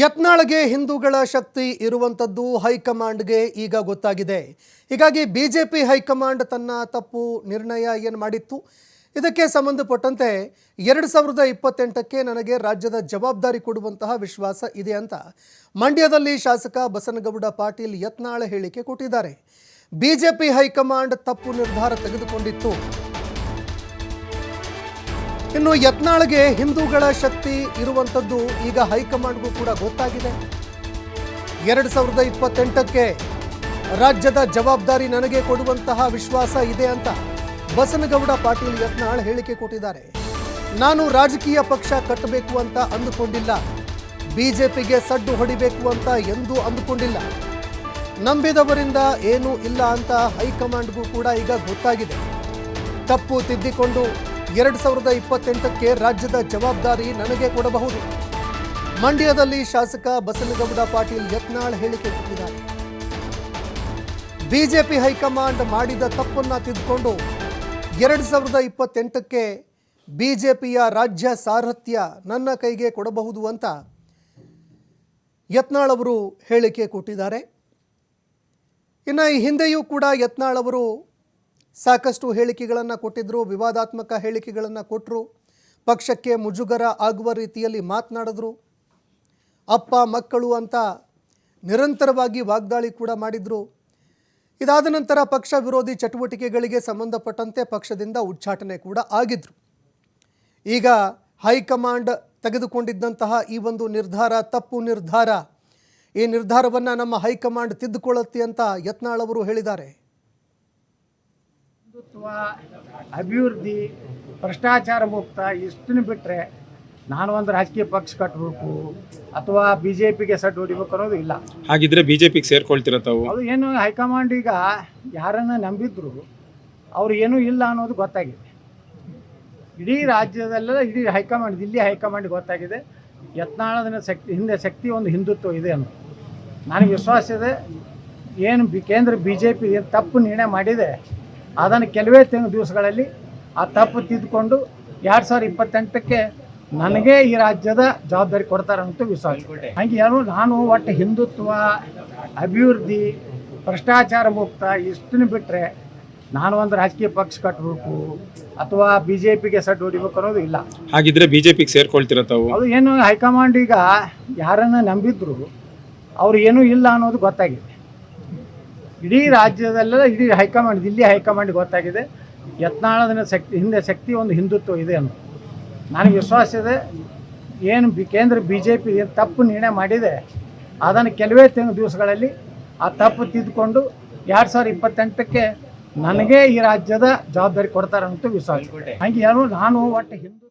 ಯತ್ನಾಳ್ಗೆ ಹಿಂದೂಗಳ ಶಕ್ತಿ ಇರುವಂಥದ್ದು ಹೈಕಮಾಂಡ್ಗೆ ಈಗ ಗೊತ್ತಾಗಿದೆ. ಹೀಗಾಗಿ ಬಿ ಜೆ ಪಿ ಹೈಕಮಾಂಡ್ ತನ್ನ ತಪ್ಪು ನಿರ್ಣಯ ಏನು ಮಾಡಿತ್ತು? ಇದಕ್ಕೆ ಸಂಬಂಧಪಟ್ಟಂತೆ ಎರಡು ಸಾವಿರದ ಇಪ್ಪತ್ತೆಂಟಕ್ಕೆ ನನಗೆ ರಾಜ್ಯದ ಜವಾಬ್ದಾರಿ ಕೊಡುವಂತಹ ವಿಶ್ವಾಸ ಇದೆ ಅಂತ ಮಂಡ್ಯದಲ್ಲಿ ಶಾಸಕ ಬಸನಗೌಡ ಪಾಟೀಲ್ ಯತ್ನಾಳ ಹೇಳಿಕೆ ಕೊಟ್ಟಿದ್ದಾರೆ. ಬಿ ಜೆ ಪಿ ಹೈಕಮಾಂಡ್ ತಪ್ಪು ನಿರ್ಧಾರ ತೆಗೆದುಕೊಂಡಿತ್ತು. ಇನ್ನು ಯತ್ನಾಳ್ಗೆ ಹಿಂದೂಗಳ ಶಕ್ತಿ ಇರುವಂಥದ್ದು ಈಗ ಹೈಕಮಾಂಡ್ಗೂ ಕೂಡ ಗೊತ್ತಾಗಿದೆ. ಎರಡು ಸಾವಿರದ ಇಪ್ಪತ್ತೆಂಟಕ್ಕೆ ರಾಜ್ಯದ ಜವಾಬ್ದಾರಿ ನನಗೆ ಕೊಡುವಂತಹ ವಿಶ್ವಾಸ ಇದೆ ಅಂತ ಬಸನಗೌಡ ಪಾಟೀಲ್ ಯತ್ನಾಳ್ ಹೇಳಿಕೆ ಕೊಟ್ಟಿದ್ದಾರೆ. ನಾನು ರಾಜಕೀಯ ಪಕ್ಷ ಕಟ್ಟಬೇಕು ಅಂತ ಅಂದುಕೊಂಡಿಲ್ಲ. ಬಿಜೆಪಿಗೆ ಸಡ್ಡು ಹೊಡಿಬೇಕು ಅಂತ ಎಂದೂ ಅಂದುಕೊಂಡಿಲ್ಲ. ನಂಬಿದವರಿಂದ ಏನೂ ಇಲ್ಲ ಅಂತ ಹೈಕಮಾಂಡ್ಗೂ ಕೂಡ ಈಗ ಗೊತ್ತಾಗಿದೆ. ತಪ್ಪು ತಿದ್ದಿಕೊಂಡು ಎರಡು ಸಾವಿರದ ಇಪ್ಪತ್ತೆಂಟಕ್ಕೆ ರಾಜ್ಯದ ಜವಾಬ್ದಾರಿ ನನಗೆ ಕೊಡಬಹುದು. ಮಂಡ್ಯದಲ್ಲಿ ಶಾಸಕ ಬಸನಗೌಡ ಪಾಟೀಲ್ ಯತ್ನಾಳ್ ಹೇಳಿಕೆ ಕೊಟ್ಟಿದ್ದಾರೆ. ಬಿಜೆಪಿ ಹೈಕಮಾಂಡ್ ಮಾಡಿದ ತಪ್ಪನ್ನು ತಿದ್ದುಕೊಂಡು ಎರಡು ಸಾವಿರದ ಇಪ್ಪತ್ತೆಂಟಕ್ಕೆ ಬಿಜೆಪಿಯ ರಾಜ್ಯ ಸಾರಥ್ಯ ನನ್ನ ಕೈಗೆ ಕೊಡಬಹುದು ಅಂತ ಯತ್ನಾಳ್ ಅವರು ಹೇಳಿಕೆ ಕೊಟ್ಟಿದ್ದಾರೆ. ಇನ್ನು ಈ ಹಿಂದೆಯೂ ಕೂಡ ಯತ್ನಾಳ್ ಅವರು ಸಾಕಷ್ಟು ಹೇಳಿಕೆಗಳನ್ನು ಕೊಟ್ಟಿದ್ದರು ವಿವಾದಾತ್ಮಕ ಹೇಳಿಕೆಗಳನ್ನು ಕೊಟ್ಟರು ಪಕ್ಷಕ್ಕೆ ಮುಜುಗರ ಆಗುವ ರೀತಿಯಲ್ಲಿ ಮಾತನಾಡಿದ್ರು. ಅಪ್ಪ, ಮಕ್ಕಳು ಅಂತ ನಿರಂತರವಾಗಿ ವಾಗ್ದಾಳಿ ಕೂಡ ಮಾಡಿದರು. ಇದಾದ ನಂತರ ಪಕ್ಷ ವಿರೋಧಿ ಚಟುವಟಿಕೆಗಳಿಗೆ ಸಂಬಂಧಪಟ್ಟಂತೆ ಪಕ್ಷದಿಂದ ಉಚ್ಚಾಟನೆ ಕೂಡ ಆಗಿದ್ರು. ಈಗ ಹೈಕಮಾಂಡ್ ತೆಗೆದುಕೊಂಡಿದ್ದಂತಹ ಈ ಒಂದು ನಿರ್ಧಾರ ತಪ್ಪು ನಿರ್ಧಾರ. ಈ ನಿರ್ಧಾರವನ್ನು ನಮ್ಮ ಹೈಕಮಾಂಡ್ ತಿದ್ದುಕೊಳ್ಳುತ್ತೆ ಅಂತ ಯತ್ನಾಳ್ ಅವರು ಹೇಳಿದ್ದಾರೆ. ಹಿಂದುತ್ವ ಅಭಿವೃದ್ಧಿ ಭ್ರಷ್ಟಾಚಾರ ಮುಕ್ತ ಇಷ್ಟನ್ನು ಬಿಟ್ಟರೆ ನಾನು ಒಂದು ರಾಜಕೀಯ ಪಕ್ಷ ಕಟ್ಟಬೇಕು ಅಥವಾ ಬಿ ಜೆ ಪಿಗೆ ಸಟ್ ಹೊಡಿಬೇಕು ಅನ್ನೋದು ಇಲ್ಲ. ಹಾಗಿದ್ರೆ ಬಿಜೆಪಿಗೆ ಸೇರ್ಕೊಳ್ತೀರ ತಾವು? ಅದು ಏನು ಹೈಕಮಾಂಡ್ ಈಗ ಯಾರನ್ನು ನಂಬಿದ್ರು ಅವ್ರು ಏನೂ ಇಲ್ಲ ಅನ್ನೋದು ಗೊತ್ತಾಗಿದೆ. ಇಡೀ ರಾಜ್ಯದಲ್ಲೆಲ್ಲ ಇಡೀ ಹೈಕಮಾಂಡ್ ದಿಲ್ಲಿ ಹೈಕಮಾಂಡ್ ಗೊತ್ತಾಗಿದೆ. ಯತ್ನಾಳದ ಶಕ್ತಿ ಹಿಂದೆ ಶಕ್ತಿ ಒಂದು ಹಿಂದುತ್ವ ಇದೆ ಅನ್ನೋದು. ನನಗೆ ವಿಶ್ವಾಸ ಇದೆ ಏನು ಬಿ ಕೇಂದ್ರ ಬಿ ಜೆ ಪಿ ತಪ್ಪು ನಿರ್ಣಯ ಮಾಡಿದೆ ಅದನ್ನು ಕೆಲವೇ ತಿಂಗ್ ದಿವಸಗಳಲ್ಲಿ ಆ ತಪ್ಪು ತಿದ್ದುಕೊಂಡು ಎರಡು ಸಾವಿರದ ಇಪ್ಪತ್ತೆಂಟಕ್ಕೆ ನನಗೆ ಈ ರಾಜ್ಯದ ಜವಾಬ್ದಾರಿ ಕೊಡ್ತಾರೆ ಅಂತ ವಿಶ್ವಾಸ. ಹಂಗೆ ಏನು ನಾನು ಒಟ್ಟು ಹಿಂದುತ್ವ ಅಭಿವೃದ್ಧಿ ಭ್ರಷ್ಟಾಚಾರ ಮುಕ್ತ ಇಷ್ಟನ್ನು ಬಿಟ್ಟರೆ ನಾನು ಒಂದು ರಾಜಕೀಯ ಪಕ್ಷ ಕಟ್ಟಬೇಕು ಅಥವಾ ಬಿ ಜೆ ಪಿಗೆ ಸಟ್ ಹೊಡಿಬೇಕು ಅನ್ನೋದು ಇಲ್ಲ. ಹಾಗಿದ್ರೆ ಜೆ ಪಿಗೆ ತಾವು? ಅದು ಏನು ಹೈಕಮಾಂಡ್ ಈಗ ಯಾರನ್ನು ನಂಬಿದ್ರು ಅವ್ರು ಏನೂ ಇಲ್ಲ ಅನ್ನೋದು ಗೊತ್ತಾಗಿದೆ. ಇಡೀ ರಾಜ್ಯದಲ್ಲೆಲ್ಲ ಇಡೀ ಹೈಕಮಾಂಡ್ ದಿಲ್ಲಿ ಹೈಕಮಾಂಡ್ ಗೊತ್ತಾಗಿದೆ. ಯತ್ನಾಳದ ಶಕ್ತಿ ಹಿಂದೆ ಶಕ್ತಿ ಒಂದು ಹಿಂದುತ್ವ ಇದೆ ಅನ್ನೋದು ನನಗೆ ವಿಶ್ವಾಸ ಇದೆ. ಏನು ಬಿ ಕೇಂದ್ರ ಬಿ ಜೆ ಪಿ ಏನು ತಪ್ಪು ನಿರ್ಣಯ ಮಾಡಿದೆ ಅದನ್ನು ಕೆಲವೇ ತಿಂಗಳು ದಿವಸಗಳಲ್ಲಿ ಆ ತಪ್ಪು ತಿದ್ದುಕೊಂಡು ಎರಡು ಸಾವಿರದ ಇಪ್ಪತ್ತೆಂಟಕ್ಕೆ ನನಗೆ ಈ ರಾಜ್ಯದ ಜವಾಬ್ದಾರಿ ಕೊಡ್ತಾರೆ ಅಂತ ವಿಶ್ವಾಸ ಹಂಗೆ ಏನು ನಾನು ಒಟ್ಟು ಹಿಂದೂ